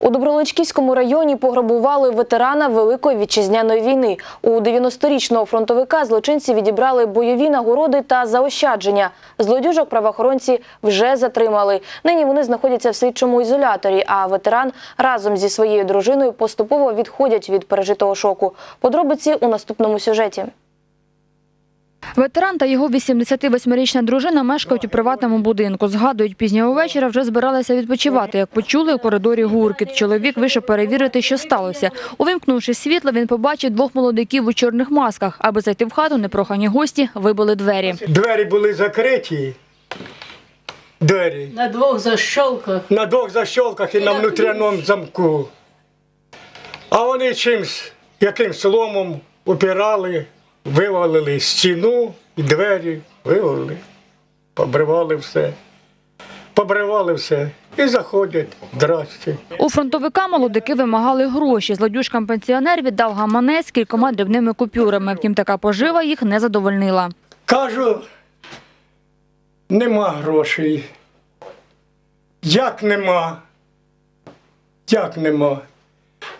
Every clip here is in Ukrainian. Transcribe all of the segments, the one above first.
У Доброличківському районі пограбували ветерана Великої вітчизняної війни. У 90-річного фронтовика злочинці відібрали бойові нагороди та заощадження. Злодюжок правоохоронці вже затримали. Нині вони знаходяться в слідчому ізоляторі, а ветеран разом зі своєю дружиною поступово відходять від пережитого шоку. Подробиці у наступному сюжеті. Ветеран та його 88-річна дружина мешкають у приватному будинку. Згадують, пізнього вечора вже збиралися відпочивати, як почули у коридорі гуркіт. Чоловік вийшов перевірити, що сталося. Увімкнувши світло, він побачив двох молодиків у чорних масках. Аби зайти в хату, непрохані гості вибили двері. Двері були закриті. Двері. На двох защолках. На двох защолках і на внутряному замку. А вони чимсь, яким сломом опирали, вивалили стіну і двері, вивалили, побривали все. Побривали все і заходять. Здрасте. У фронтовика молодики вимагали гроші. Злодюжкам пенсіонер віддав гаманець кількома дрібними купюрами. Втім, така пожива їх не задовольнила. Кажу, нема грошей. Як нема? Як нема?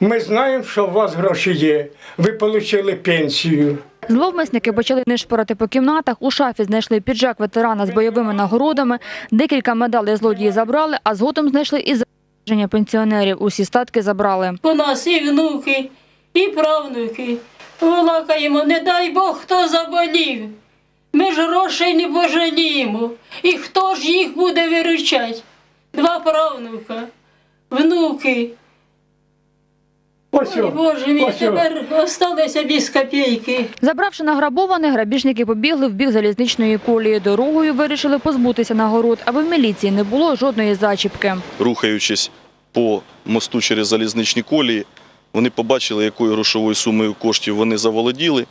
Ми знаємо, що у вас гроші є. Ви отримали пенсію. Зловмисники почали нишпорити по кімнатах. У шафі знайшли піджак ветерана з бойовими нагородами. Декілька медалей злодії забрали, а згодом знайшли і зараження пенсіонерів. Усі статки забрали. У нас і внуки, і правнуки. Волакаємо, не дай Бог, хто заболів. Ми ж грошей не пожаліємо. І хто ж їх буде виручати? Два правнука, внуки. Ой, Боже мій, тепер осталися без копійки. Забравши награбоване, грабіжники побігли в бік залізничної колії. Дорогою вирішили позбутися нагород, аби в міліції не було жодної зачіпки. рухаючись по мосту через залізничні колії, вони побачили, якою грошовою сумою коштів вони заволоділи.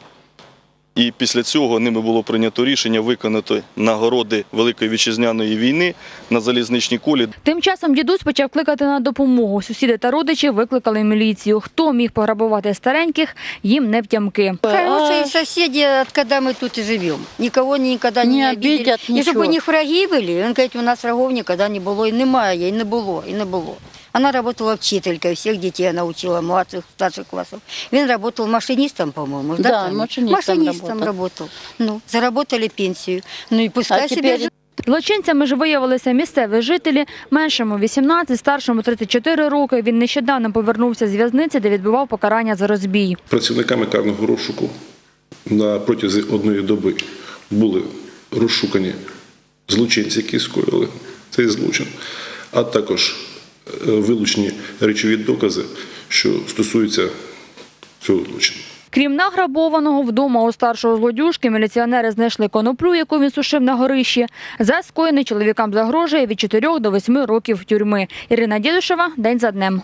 І після цього ними було прийнято рішення виконати нагороди Великої вітчизняної війни на залізничній колії. Тим часом дідусь почав кликати на допомогу. Сусіди та родичі викликали міліцію. Хто міг пограбувати стареньких, їм не втямки. Хорошие соседи, от когда мы тут и живем. Никого никогда не, Не обидели. обидят, И ничего. чтобы у них враги были, он говорит, у нас врагов никогда не было, и немає, и не було, и не було. Она работала вчителькой, всех детей она учила, младших, старших классов. Він работал машинистом, по-моему. Да, Таня? машинистом Машинистом работал. работал. Ну, заработали пенсию. Ну и пускай А себе теперь. Злочинцями ж виявилися місцеві жителі, меншому 18, старшому 34 роки. Він нещодавно повернувся з в'язниці, де відбував покарання за розбій. Працівниками карного розшуку на протязі одної доби були розшукані злочинці, які скоїли цей злочин, а також вилучені речові докази, що стосуються цього злочину. Крім награбованого, вдома у старшого злодюжки міліціонери знайшли коноплю, яку він сушив на горищі. За скоєний чоловікам загрожує від 4 до 8 років тюрми. Ірина Дідушева, День за днем.